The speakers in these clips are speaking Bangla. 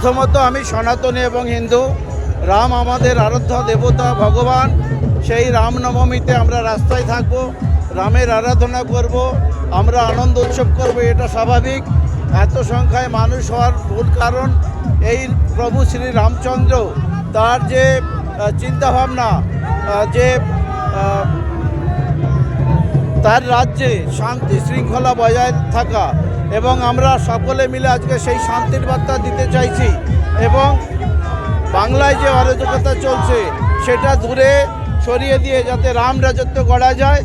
প্রথমত আমি সনাতনী এবং হিন্দু। রাম আমাদের আরাধ্য দেবতা, ভগবান। সেই রামনবমীতে আমরা রাস্তায় থাকব, রামের আরাধনা করব, আমরা আনন্দ উৎসব করব, এটা স্বাভাবিক। এত সংখ্যায় মানুষ হওয়ার মূল কারণ এই প্রভু শ্রী রামচন্দ্র। তার যে চিন্তাভাবনা যে তার রাজ্যে শান্তি শৃঙ্খলা বজায় থাকা এবং আমরা সকলে মিলে আজকে সেই শান্তির বার্তা দিতে চাইছি এবং বাংলায় যে অরাজকতা চলছে, সেটা দূরে সরিয়ে দিয়ে যাতে রাম রাজত্ব গড়া যায়,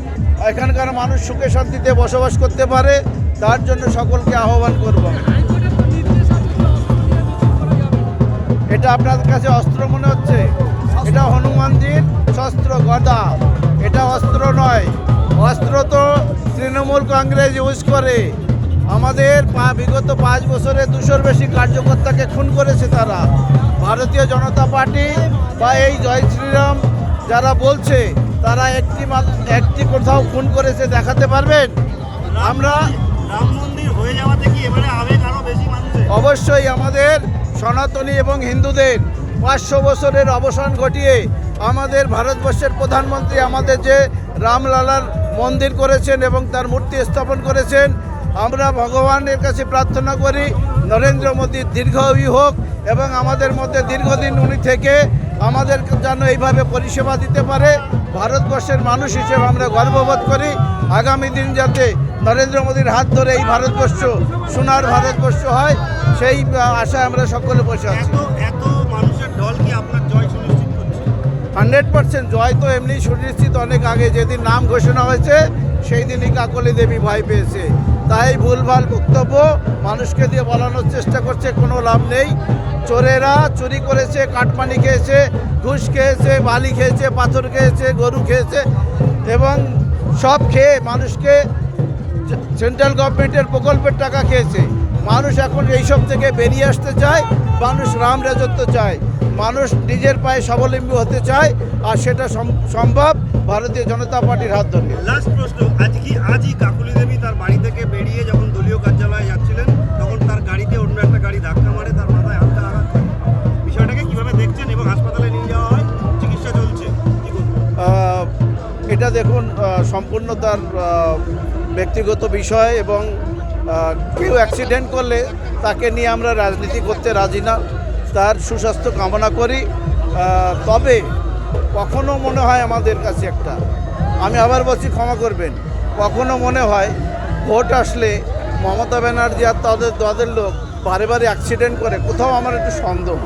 এখানকার মানুষ সুখে শান্তিতে বসবাস করতে পারে, তার জন্য সকলকে আহ্বান করব। এটা আপনাদের কাছে অস্ত্র মনে হচ্ছে? এটা হনুমানজির শস্ত্র গদা। এটা অস্ত্র নয়। অস্ত্র তো তৃণমূল কংগ্রেস ইউজ করে। আমাদের পা বিগত পাঁচ বছরে দুশোর বেশি কার্যকর্তাকে খুন করেছে তারা। ভারতীয় জনতা পার্টি বা এই জয় শ্রীরাম যারা বলছে তারা একটি একটি কোথাও খুন করেছে দেখাতে পারবেন? আমরা রাম মন্দির হয়ে যাওয়াতে কি এবারে আবেগ আরও বেশি অবশ্যই আমাদের সনাতনী এবং হিন্দুদের পাঁচশো বছরের অবসান ঘটিয়ে আমাদের ভারতবর্ষের প্রধানমন্ত্রী আমাদের যে রামলালার মন্দির করেছেন এবং তার মূর্তি স্থাপন করেছেন আমরা ভগবানের কাছে প্রার্থনা করি নরেন্দ্র মোদীর দীর্ঘায়ু হোক এবং আমাদের মধ্যে দীর্ঘদিন উনি থেকে আমাদের যেন এইভাবে পরিষেবা দিতে পারে। ভারতবর্ষের মানুষ হিসেবে আমরা গর্ববোধ করি। আগামী দিন যাতে নরেন্দ্র মোদীর হাত ধরে এই ভারতবর্ষ সোনার ভারতবর্ষ হয় সেই আশায় আমরা সকলে বসে আছি। এত এত মানুষের আপনার জয় হান্ড্রেড পার্সেন্ট জয় তো এমনি সুনিশ্চিত অনেক আগে যেদিন নাম ঘোষণা হয়েছে সেই দিনই কাকলি দেবী ভয় পেয়েছে। তাই ভুলভাল বক্তব্য মানুষকে দিয়ে বলানোর চেষ্টা করছে, কোনো লাভ নেই। চোরেরা চুরি করেছে, কাটমানি খেয়েছে, ঘুষ খেয়েছে, বালি খেয়েছে, পাথর খেয়েছে, গরু খেয়েছে এবং সব খেয়ে মানুষকে সেন্ট্রাল গভর্নমেন্টের প্রকল্পের টাকা খেয়েছে। মানুষ এখন এইসব থেকে বেরিয়ে আসতে চায়, মানুষ রাম রাজত্ব চায়। মানুষ নিজের পায়ে স্বাবলম্বী হতে চায় আর সেটা সম- সম্ভব ভারতীয় জনতা পার্টির হাত ধরে। লাস্ট প্রশ্ন আজ কি আজই কাকুলি দেবী তার বাড়ি থেকে বেরিয়ে যখন দলীয় কার্যালয়ে যাচ্ছিলেন তখন তার গাড়িতে অন্য একটা গাড়ি ধাক্কা মারে তার মাথায় হাতটা আঘাত বিষয়টাকে কীভাবে দেখছেন এবং হাসপাতালে নিয়ে যাওয়া হয়? চিকিৎসা চলছে এটা দেখুন সম্পূর্ণ তার ব্যক্তিগত বিষয় এবং কেউ অ্যাক্সিডেন্ট করলে তাকে নিয়ে আমরা রাজনীতি করতে রাজি না। তার সুস্বাস্থ্য কামনা করি। তবে কখনো মনে হয় আমাদের কাছে একটা। আমি আবার বলছি ক্ষমা করবেন। কখনো মনে হয় ভোট আসলে মমতা ব্যানার্জি আর তাদের তাদের লোক বারে বারে অ্যাক্সিডেন্ট করে কোথাও আমার একটু সন্দেহ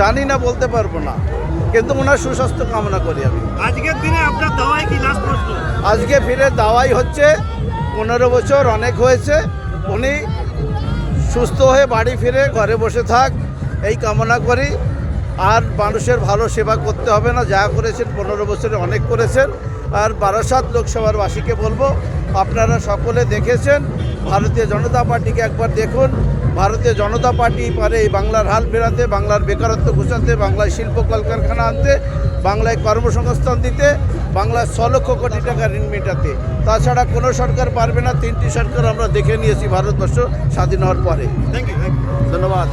জানি না বলতে পারব না। কিন্তু ওনার সুস্বাস্থ্য কামনা করি আমি। আজকের দিনে আপনার দাওয়াই কি লাস্ট প্রশ্ন? আজকে ফিরে দাওয়াই হচ্ছে পনেরো বছর অনেক হয়েছে। উনি সুস্থ হয়ে বাড়ি ফিরে ঘরে বসে থাক। এই কামনা করি। আর মানুষের ভালো সেবা করতে হবে না, যা করেছেন পনেরো বছরে অনেক করেছেন। আর বারাসাত লোকসভার বাসীকে বলব, আপনারা সকলে দেখেছেন, ভারতীয় জনতা পার্টিকে একবার দেখুন। ভারতীয় জনতা পার্টি পারে এই বাংলার হাল ফেরাতে, বাংলার বেকারত্ব ঘুষাতে, বাংলায় শিল্প কলকারখানা আনতে, বাংলায় কর্মসংস্থান দিতে, বাংলার ছ লক্ষ কোটি টাকা ঋণ মেটাতে। তাছাড়া কোনো সরকার পারবে না, তিনটি সরকার আমরা দেখে নিয়েছি ভারতবর্ষ স্বাধীন হওয়ার পরে। থ্যাংক ইউ ধন্যবাদ।